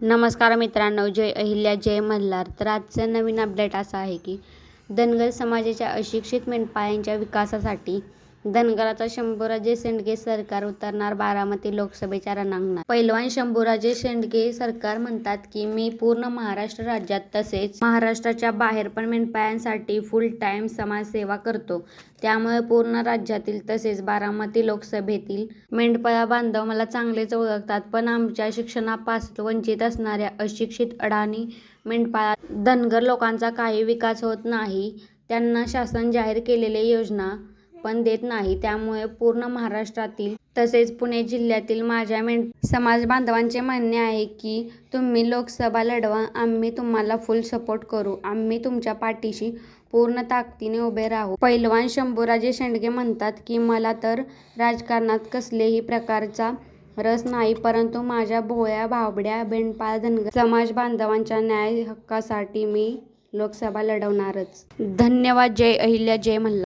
नमस्कार मित्रांनो जय अहिल्या जय मल्हार. तर आजचं नवीन अपडेट असं आहे की धनगर समाजाच्या अशिक्षित मेंढपाळांच्या विकासासाठी धनगराचा शंभूराजे शेंडगे सरकार उतरणार बारामती लोकसभेच्या रणांगणात. पैलवान शंभूराजे शेंडगे सरकार म्हणतात की मी पूर्ण महाराष्ट्र राज्यात तसेच महाराष्ट्राच्या बाहेर पण मेंढपाळांसाठी फुल टाइम समाजसेवा करतो. त्यामुळे पूर्ण राज्यातील तसेच बारामती लोकसभेतील मेंढपाळा बांधव मला चांगलेच ओळखतात. पण आमच्या शिक्षणापासून वंचित असणाऱ्या अशिक्षित अडाणी मेंढपाळा धनगर लोकांचा काही विकास होत नाही. त्यांना शासन जाहीर केलेले योजना पण देत नाही. त्यामुळे पूर्ण महाराष्ट्रातील तसेच पुणे जिल्ह्यातील माझ्या मेंढ समाज बांधवांचे म्हणणे आहे की तुम्ही लोकसभा लढवा आम्ही तुम्हाला फुल सपोर्ट करू. आम्ही तुमच्या पाठीशी पूर्ण ताकदीने उभे राहू. पैलवान शंभूराजे शेंडगे म्हणतात की मला तर राजकारणात कसलेही प्रकारचा रस नाही परंतु माझ्या भोळ्या भाबड्या बेंडपाळ धनगर समाज बांधवांच्या न्याय हक्कासाठी मी लोकसभा लढवणारच. धन्यवाद. जय अहिल्या. जय मल्हार.